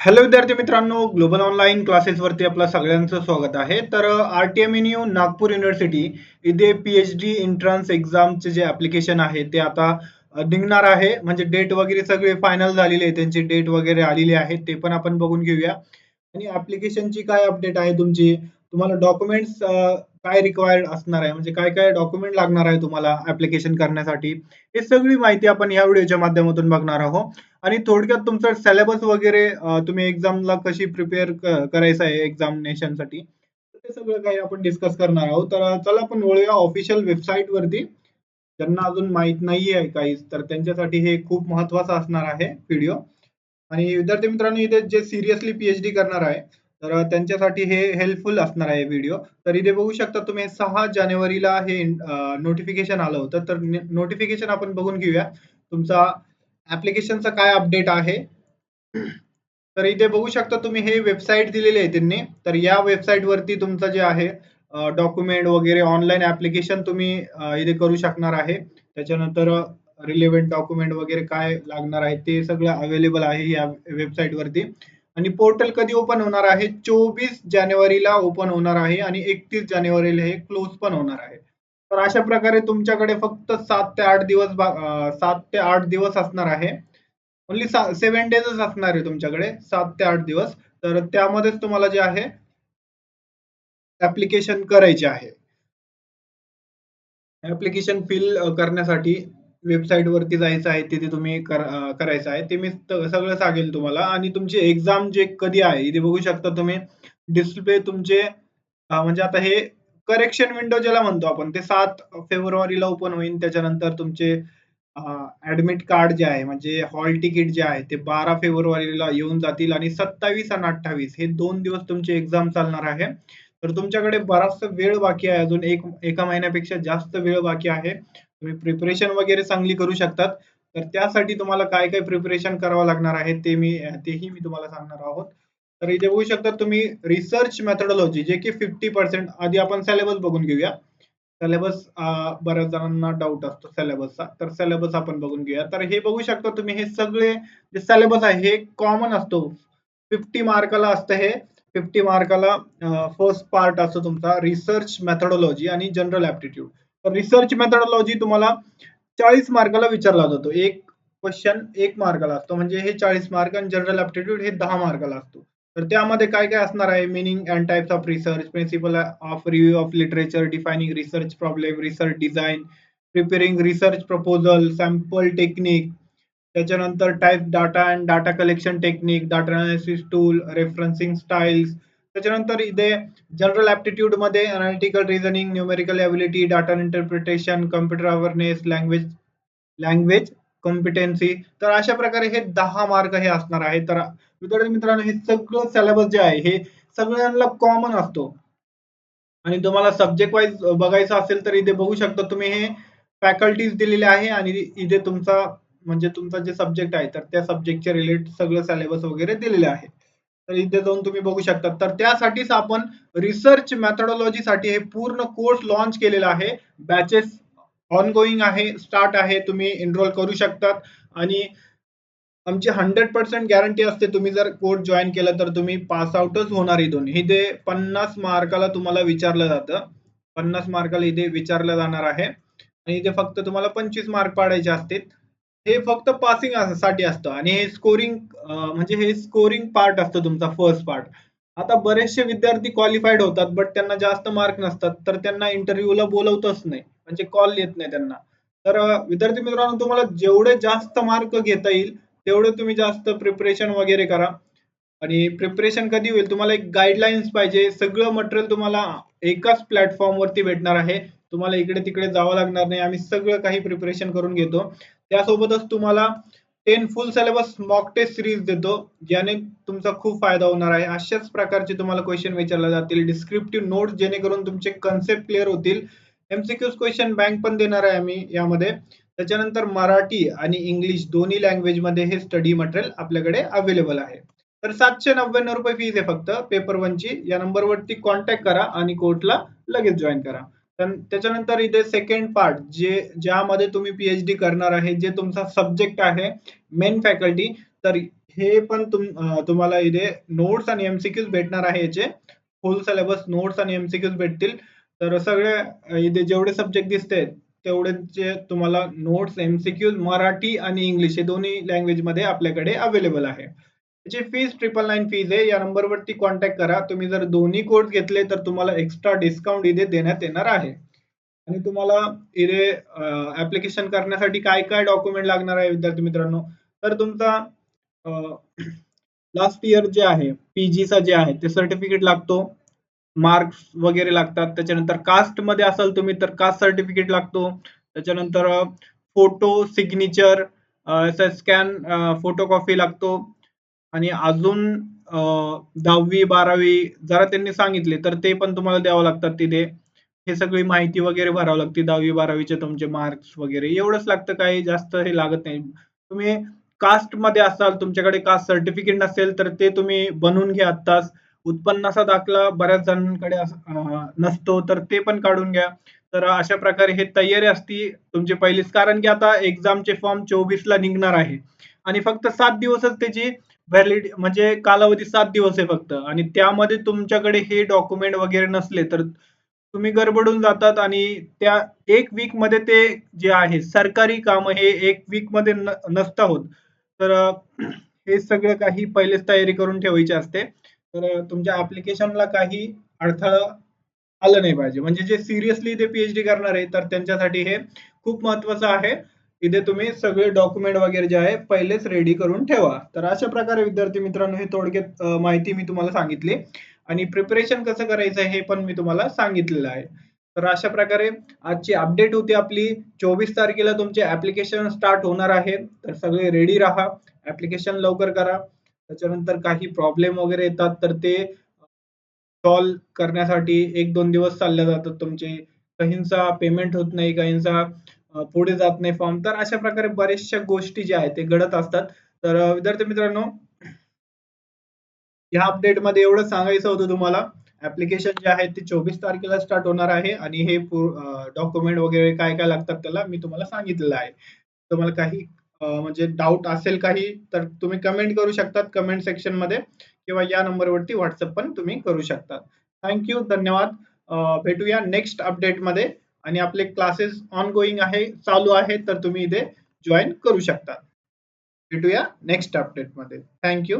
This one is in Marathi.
हॅलो विद्यार्थी मित्रांनो ग्लोबल ऑनलाईन क्लासेस वरती आपलं सगळ्यांचं स्वागत आहे. तर R T M N U Nagpur university इथे पीएचडी एंट्रन्स एक्झामचे जे ऍप्लिकेशन आहे ते आता निघणार आहे. म्हणजे डेट वगैरे सगळे फायनल झालेले आहे त्यांची डेट वगैरे आलेली आहे. ते पण आपण बघून घेऊया. आणि ऍप्लिकेशनची काय अपडेट आहे तुमची? तुम्हाला डॉक्युमेंट्स काय रिक्वायर्ड असणार आहे? म्हणजे काय काय डॉक्युमेंट लागणार आहे तुम्हाला ऍप्लिकेशन करण्यासाठी? हे सगळी माहिती आपण या व्हिडिओच्या माध्यमातून बघणार आहोत. आणि थोडक्यात तुमचं सिलेबस वगैरे तुम्ही एक्झामला कशी प्रिपेअर करायचं आहे एक्झामिनेशनसाठी ते सगळं काही आपण डिस्कस करणार आहोत. तर चला आपण वळूया ऑफिशियल वेबसाईट वरती. ज्यांना अजून माहीत नाही आहे काहीच तर त्यांच्यासाठी हे खूप महत्वाचं असणार आहे व्हिडिओ आणि विद्यार्थी मित्रांनो इथे जे सिरियसली पीएचडी करणार आहे तर त्यांच्यासाठी हे हेल्पफुल असणार आहे व्हिडिओ तर इथे बघू शकता तुम्ही सहा जानेवारीला हे नोटिफिकेशन आलं होतं. तर नोटिफिकेशन आपण बघून घेऊया. तुमचा ऍप्लिकेशनचा काय अपडेट आहे? तर इथे बघू शकता तुम्ही हे वेबसाईट दिलेली आहे त्यांनी. तर या वेबसाईट वरती तुमचं जे आहे डॉक्युमेंट वगैरे ऑनलाईन ऍप्लिकेशन तुम्ही इथे करू शकणार आहे. त्याच्यानंतर रिलेव्हंट डॉक्युमेंट वगैरे काय लागणार आहे ते सगळं अवेलेबल आहे या वेबसाईट वरती. आणि पोर्टल कधी ओपन होणार आहे? चोवीस जानेवारीला ओपन होणार आहे आणि एकतीस जानेवारीला हे क्लोज पण होणार आहे. तर अशा प्रकारे तुमच्याकडे फक्त सात ते आठ दिवस सात ते आठ दिवस असणार आहे. ओनली सेव्हन डेजच असणार आहे तुमच्याकडे सात ते आठ दिवस. तर त्यामध्येच तुम्हाला जे आहे ऍप्लिकेशन करायचे आहे. ऍप्लिकेशन फिल करण्यासाठी वेबसाईट वरती जायचं आहे तिथे तुम्ही करायचं आहे. ते मी सगळं सांगेल तुम्हाला. आणि तुमची एक्झाम जे कधी आहे इथे बघू शकता तुम्ही. डिस्प्ले तुमचे म्हणजे आता हे करेक्शन विंडो ज्याला म्हणतो आपण ते सात फेब्रुवारीला ओपन होईल. त्याच्यानंतर तुमचे ऍडमिट कार्ड जे आहे म्हणजे हॉल तिकीट जे आहे ते बारा फेब्रुवारीला येऊन जातील. आणि सत्तावीस आणि अठ्ठावीस हे दोन दिवस तुमची एक्झाम चालणार आहे. तर तुमच्याकडे बराचसा वेळ बाकी आहे. अजून एक एका महिन्यापेक्षा जास्त वेळ बाकी आहे. तुम्ही प्रिपरेशन वगैरे चांगली करू शकतात. तर त्यासाठी तुम्हाला काय काय प्रिपरेशन करावं लागणार आहे ते मी तेही मी तुम्हाला सांगणार आहोत. तर इथे बघू शकता तुम्ही रिसर्च मेथडॉलॉजी जे की फिफ्टी पर्सेंट आधी आपण सिलेबस बघून घेऊया. सिलेबस बऱ्याच जणांना डाऊट असतो सिलेबसचा तर सिलेबस आपण बघून घेऊया. तर हे बघू शकता तुम्ही हे सगळे जे सिलेबस आहे हे कॉमन असतो. फिफ्टी मार्काला असतं हे. फिफ्टी मार्काला फर्स्ट पार्ट असतो तुमचा रिसर्च मेथडॉलॉजी आणि जनरल ऍप्टिट्यूड तर रिसर्च मेथडॉलॉजी तुम्हाला चाळीस मार्काला विचारला जातो. एक क्वेश्चन एक मार्काला असतो. म्हणजे हे चाळीस मार्क आणि जनरल ऍप्टिट्यूड हे दहा मार्काला असतो. तर त्यामध्ये काय काय असणार आहे? Meaning and types of research principle of review of literature defining research problem research design preparing research proposal sample technique त्याच्यानंतर type data and data collection technique data analysis tool referencing styles त्याच्यानंतर इथे general ऍप्टिट्यूडमध्ये analytical reasoning numerical ability data interpretation computer awareness language language competency तर अशा प्रकारे हे दहा मार्क हे असणार आहे तर विद्यार्थी मित्रांनो हे सगळं सिलेबस जे आहे हे सगळ्यांना कॉमन असतो. आणि तुम्हाला सब्जेक्ट वाईज बघायचं असेल तर इथे बघू शकता तुम्ही हे फॅकल्टीज दिलेले आहे आणि इथे तुमचा म्हणजे तुमचा जे सब्जेक्ट आहे तर त्या सब्जेक्टचे रिलेटेड सगळं सिलेबस वगैरे दिलेले आहे. तर इथे जाऊन तुम्ही बघू शकता तर त्यासाठीच आपण रिसर्च मॅथडॉलॉजी साठी हे पूर्ण कोर्स लॉन्च केलेला आहे. बॅचेस ऑनगोईंग आहे स्टार्ट आहे तुम्ही एनरोल करू शकतात. आणि आमची हंड्रेड पर्सेंट गॅरंटी असते तुम्ही जर कोर्स जॉईन केला तर तुम्ही पास आउटच होणार इथून इथे पन्नास मार्काला तुम्हाला विचारलं जातं. पन्नास मार्काला इथे विचारलं जाणार आहे. आणि इथे फक्त तुम्हाला पंचवीस मार्क पाडायचे असतील. हे फक्त पासिंगसाठी असतं. आणि हे स्कोरिंग म्हणजे हे स्कोरिंग पार्ट असतं तुमचा फर्स्ट पार्ट आता बरेचसे विद्यार्थी क्वालिफाईड होतात बट त्यांना जास्त मार्क नसतात तर त्यांना इंटरव्ह्यूला बोलवतच नाही. म्हणजे कॉल येत नाही त्यांना. तर विद्यार्थी मित्रांनो तुम्हाला जेवढे जास्त मार्क घेता येईल तेवढे तुम्ही जास्त प्रिपरेशन वगैरे करा. आणि प्रिपरेशन कधी होईल तुम्हाला एक गाईडलाईन्स पाहिजे. सगळं मटेरियल तुम्हाला एकाच प्लॅटफॉर्म वरती भेटणार आहे. तुम्हाला इकडे तिकडे जावं लागणार नाही. आम्ही सगळं काही प्रिपरेशन करून घेतो. त्यासोबतच तुम्हाला ten full syllabus mock test series देतो ज्याने तुमचा खूप फायदा होणार आहे. अशाच प्रकारचे तुम्हाला क्वेश्चन विचारले जातील. डिस्क्रिप्टिव्ह नोट्स जेणेकरून तुमचे कन्सेप्ट क्लिअर होतील. एमसीक्यूज क्वेश्चन बँक पण देणार आहे आम्ही यामध्ये. त्याच्यानंतर मराठी आणि इंग्लिश दोन्ही लँग्वेजमध्ये हे स्टडी मटेरियल आपल्याकडे अवेलेबल आहे. तर सातशे नव्याण्णव रुपये फीज आहे फक्त. पेपर वनची या नंबरवरती कॉन्टॅक्ट करा आणि कोर्टला लगेच जॉईन करा. त्याच्यानंतर इथे सेकंड पार्ट जे ज्यामध्ये तुम्ही पीएचडी करणार आहे जे तुमचा सब्जेक्ट आहे मेन फॅकल्टी तर हे पण तुम तुम्हाला इथे नोट्स आणि एमसीक्यूज भेटणार आहे याचे. फुल सिलेबस नोट्स आणि एमसीक्यूज भेटतील. तर सगळे इथे जेवढे सब्जेक्ट दिसते तेवढेचे तुम्हाला नोट्स, एमसीक्यूज मराठी आणि इंग्लिश हे दोन्ही लँग्वेजमध्ये आपल्याकडे अवेलेबल आहे. त्याची फीस 999 फीज आहे. या नंबरवरती कॉन्टॅक्ट करा. तुम्ही जर दोन्ही कोर्स घेतले तर तुम्हाला एक्स्ट्रा डिस्काउंट इथे देण्यात येणार आहे. आणि तुम्हाला इथे ऍप्लिकेशन करण्यासाठी काय-काय डॉक्युमेंट लागणार आहे विद्यार्थी मित्रांनो, तर तुमचा लास्ट इयर जे आहे, पीजीचा जे आहे ते सर्टिफिकेट लागतो. मार्क्स वगैरे लागतात. त्याच्यानंतर कास्टमध्ये असाल तुम्ही तर कास्ट सर्टिफिकेट लागतो. त्याच्यानंतर photo, signature scan photo photocopy लागतो आणि अजून दहावी 10वी 12वी जरा त्यांनी सांगितले तर ते पण तुम्हाला द्यावं लागतात तिथे. हे सगळी माहिती वगैरे भरावी लागते 10वी 12वीचे तुमचे मार्क्स वगैरे एवढंच लागतं काही जास्त हे लागत नाही. तुम्ही कास्टमध्ये असाल, तुमच्याकडे कास्ट सर्टिफिकेट नसेल तर ते तुम्ही बनवून घ्या आत्ताच. उत्पन्नाचा दाखला बऱ्याच जणांकडे अस अ, नसतो तर ते पण काढून घ्या. तर अशा प्रकारे हे तयारी असती तुमची पहिलीच कारण की आता एक्झामचे फॉर्म 24ला निघणार आहे आणि फक्त 7 दिवसच त्याची व्हॅलिड म्हणजे कालावधी सात दिवस आहे फक्त आणि त्यामध्ये तुमच्याकडे हे डॉक्युमेंट वगैरे नसले तर तुम्ही गडबडून जातात आणि त्या 1 वीकमध्ये ते जे आहे सरकारी काम हे एक वीकमध्ये नसतं होत. तर हे सगळं काही पहिलेच तयारी करून ठेवायची असते. तर तुमच्या ऍप्लिकेशनला काही अडथळा आलं नाही पाहिजे. म्हणजे जे सिरियसली ते पीएचडी करणार आहे तर त्यांच्यासाठी हे खूप महत्वाचं आहे. इथे तुम्ही सगळे डॉक्युमेंट वगैरे जे आहे पहिलेच रेडी करून ठेवा. तर अशा प्रकारे विद्यार्थी मित्रांनो हे थोडक्यात माहिती मी तुम्हाला सांगितली आणि प्रिपरेशन कसं करायचं हे पण मी तुम्हाला सांगितलेलं आहे. तर अशा प्रकारे आजची अपडेट होती आपली. 24 तारखेला तुमचे ऍप्लिकेशन स्टार्ट होणार आहे. तर सगळे रेडी राहा. ऍप्लिकेशन लवकर करा. त्याच्यानंतर काही प्रॉब्लेम वगैरे येतात तर ते सॉल्व करण्यासाठी 1-2 दिवस चालले जातात तुमचे. काहींचा पेमेंट होत नाही, काहींचा पुढे जात नाही फॉर्म. तर अशा प्रकारे बऱ्याचशा गोष्टी ज्या आहेत ते घडत असतात. तर विद्यार्थी मित्रांनो या अपडेटमध्ये एवढं सांगायचं होतं तुम्हाला. ऍप्लिकेशन जे आहे ते 24 तारखेला स्टार्ट होणार आहे आणि हे डॉक्युमेंट वगैरे काय-काय लागतात त्याला मी तुम्हाला सांगितलेलं आहे. तुम्हाला काही म्हणजे डाउट असेल काही तर तुम्ही कमेंट करू शकतात कमेंट सेक्शनमध्ये किंवा या नंबरवरती व्हॉट्सअप पण तुम्ही करू शकता. थँक्यू धन्यवाद. भेटूया नेक्स्ट अपडेटमध्ये आणि आपले क्लासेस ऑनगोइंग आहे, चालू आहे तर तुम्ही इथे जॉईन करू शकता. भेटूया नेक्स्ट अपडेटमध्ये. थँक